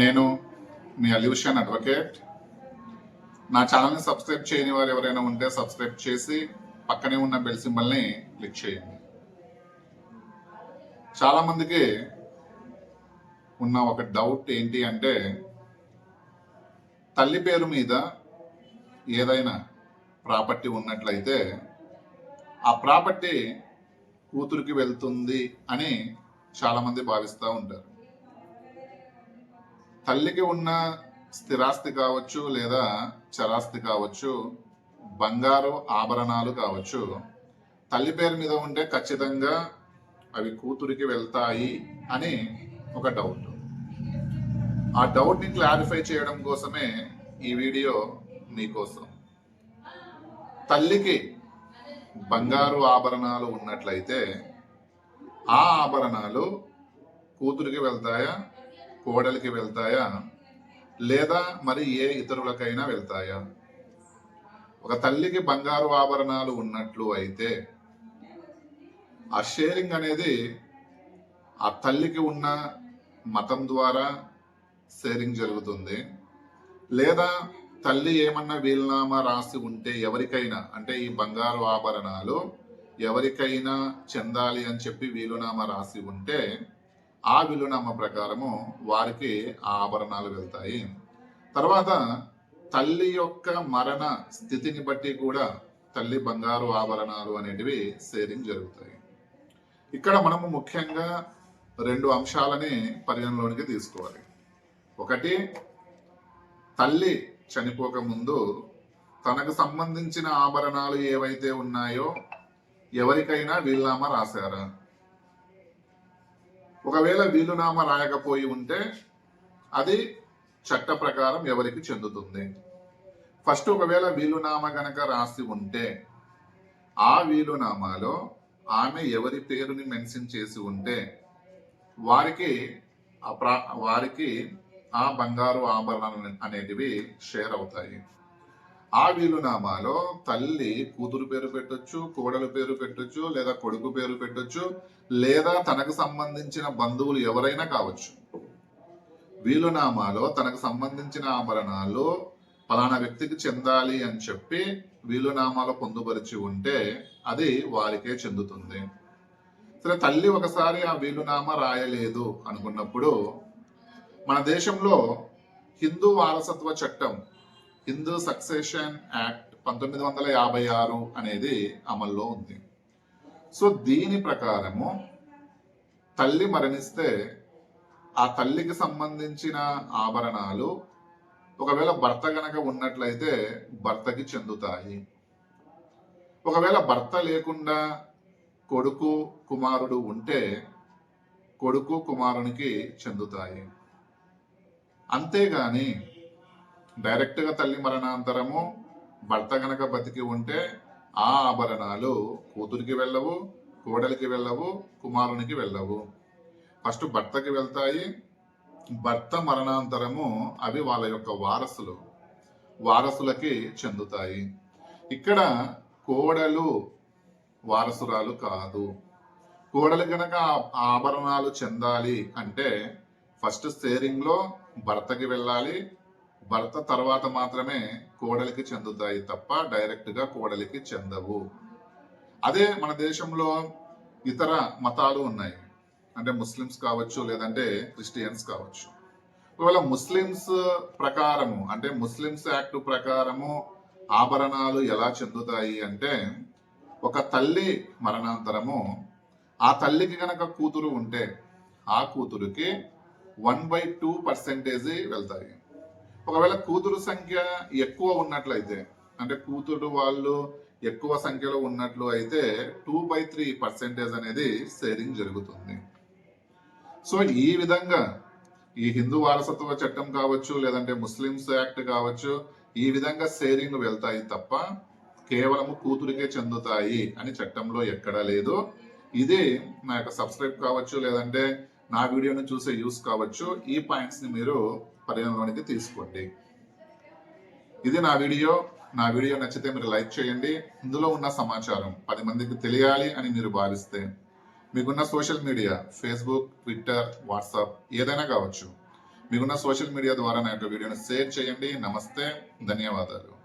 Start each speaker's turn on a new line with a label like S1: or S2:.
S1: నేను మీ అల్యూషన్ అడ్వకేట్. నా ఛానల్ని సబ్స్క్రైబ్ చేయని వారు ఎవరైనా ఉంటే సబ్స్క్రైబ్ చేసి పక్కనే ఉన్న బెల్ సింబల్ని క్లిక్ చేయండి. చాలామందికి ఉన్న ఒక డౌట్ ఏంటి అంటే తల్లి పేరు మీద ఏదైనా ప్రాపర్టీ ఉన్నట్లయితే ఆ ప్రాపర్టీ కూతురికి వెళ్తుంది అని చాలామంది భావిస్తూ ఉంటారు. తల్లికి ఉన్న స్థిరాస్తి కావచ్చు లేదా చరాస్తి కావచ్చు బంగారు ఆభరణాలు కావచ్చు తల్లి పేరు మీద ఉంటే ఖచ్చితంగా అవి కూతురికి వెళ్తాయి అని ఒక డౌట్ ఆ డౌట్ని క్లారిఫై చేయడం కోసమే ఈ వీడియో మీకోసం. తల్లికి బంగారు ఆభరణాలు ఉన్నట్లయితే ఆ ఆభరణాలు కూతురికి వెళ్తాయా కోడలికి వెళ్తాయా? లేదా మరి ఏ ఇతరులకైనా వెళ్తాయా? ఒక తల్లికి బంగారు ఆభరణాలు ఉన్నట్లు అయితే ఆ షేరింగ్ అనేది ఆ తల్లికి ఉన్న మతం ద్వారా షేరింగ్ జరుగుతుంది. లేదా తల్లి ఏమన్నా వీలునామా రాసి ఉంటే ఎవరికైనా అంటే ఈ బంగారు ఆభరణాలు ఎవరికైనా చెందాలి అని చెప్పి వీలునామా రాసి ఉంటే ఆ విలునామ ప్రకారము వారికి ఆ ఆభరణాలు వెళ్తాయి. తర్వాత తల్లి యొక్క మరణ స్థితిని బట్టి కూడా తల్లి బంగారు ఆభరణాలు అనేటివి షేరింగ్ జరుగుతాయి. ఇక్కడ మనము ముఖ్యంగా రెండు అంశాలని పరిగణలోనికి తీసుకోవాలి. ఒకటి తల్లి చనిపోక ముందు తనకు సంబంధించిన ఆభరణాలు ఏవైతే ఉన్నాయో ఎవరికైనా వీలునామా రాశారా? ఒకవేళ వీలునామా రాయకపోయి ఉంటే అది చట్ట ప్రకారం ఎవరికి చెందుతుంది? ఫస్ట్ ఒకవేళ వీలునామా గనక రాసి ఉంటే ఆ వీలునామాలో ఆమె ఎవరి పేరుని మెన్షన్ చేసి ఉంటే వారికి ఆ ప్రా వారికి ఆ బంగారు ఆభరణాలు అనేటివి షేర్ అవుతాయి. ఆ వీలునామాలో తల్లి కూతురు పేరు పెట్టొచ్చు కోడలు పేరు పెట్టొచ్చు లేదా కొడుకు పేరు పెట్టొచ్చు లేదా తనకు సంబంధించిన బంధువులు ఎవరైనా కావచ్చు. వీలునామాలో తనకు సంబంధించిన ఆభరణాలు ఫలానా వ్యక్తికి చెందాలి అని చెప్పి వీలునామాలో పొందుపరిచి ఉంటే అది వారికే చెందుతుంది. సరే తల్లి ఒకసారి ఆ వీలునామా రాయలేదు అనుకున్నప్పుడు మన దేశంలో హిందూ వారసత్వ చట్టం హిందూ సక్సెషన్ యాక్ట్ పంతొమ్మిది వందల యాభై ఆరు అనేది అమల్లో ఉంది. సో దీని ప్రకారము తల్లి మరణిస్తే ఆ తల్లికి సంబంధించిన ఆభరణాలు ఒకవేళ భర్త గనక ఉన్నట్లయితే భర్తకి చెందుతాయి. ఒకవేళ భర్త లేకుండా కొడుకు కుమారుడు ఉంటే కొడుకు కుమారునికి చెందుతాయి. అంతేగాని డైరెక్ట్గా తల్లి మరణాంతరము భర్త గనక బతికి ఉంటే ఆ ఆభరణాలు కూతురికి వెళ్ళవు కోడలికి వెళ్ళవు కుమారునికి వెళ్ళవు. ఫస్ట్ భర్తకి వెళ్తాయి. భర్త మరణాంతరము అవి వాళ్ళ యొక్క వారసులు వారసులకి చెందుతాయి. ఇక్కడ కోడలు వారసురాలు కాదు. కోడలు గనక ఆభరణాలు చెందాలి అంటే ఫస్ట్ స్టేరింగ్లో భర్తకి వెళ్ళాలి భర్త తర్వాత మాత్రమే కోడలికి చెందుతాయి తప్ప డైరెక్ట్గా కోడలికి చెందవు. అదే మన దేశంలో ఇతర మతాలు ఉన్నాయి. అంటే ముస్లిమ్స్ కావచ్చు లేదంటే క్రిస్టియన్స్ కావచ్చు. ఒకవేళ ముస్లిమ్స్ ప్రకారము అంటే ముస్లిమ్స్ యాక్ట్ ప్రకారము ఆభరణాలు ఎలా చెందుతాయి అంటే ఒక తల్లి మరణాంతరము ఆ తల్లికి గనక కూతురు ఉంటే ఆ కూతురుకి వన్ బై టూ పర్సెంటేజ్ వెళ్తాయి. ఒకవేళ కూతురు సంఖ్య ఎక్కువ ఉన్నట్లయితే అంటే కూతురు వాళ్ళు ఎక్కువ సంఖ్యలో ఉన్నట్లు అయితే టూ బై త్రీ పర్సెంటేజ్ అనేది షేరింగ్ జరుగుతుంది. సో ఈ విధంగా ఈ హిందూ వారసత్వ చట్టం కావచ్చు లేదంటే ముస్లిమ్స్ యాక్ట్ కావచ్చు ఈ విధంగా షేరింగ్ వెళ్తాయి తప్ప కేవలము కూతురికే చెందుతాయి అని చట్టంలో ఎక్కడా లేదు. ఇది నా యొక్క సబ్స్క్రైబ్ కావచ్చు లేదంటే నా వీడియోను చూసే యూస్ కావచ్చు ఈ పాయింట్స్ని మీరు పరిగణలోనికి తీసుకోండి. ఇది నా వీడియో. నా వీడియో నచ్చితే మీరు లైక్ చేయండి. ఇందులో ఉన్న సమాచారం పది మందికి తెలియాలి అని మీరు భావిస్తే మీకున్న social media Facebook Twitter WhatsApp ఏదైనా కావచ్చు. మీకున్న సోషల్ మీడియా ద్వారా నా యొక్క వీడియోను షేర్ చేయండి. నమస్తే. ధన్యవాదాలు.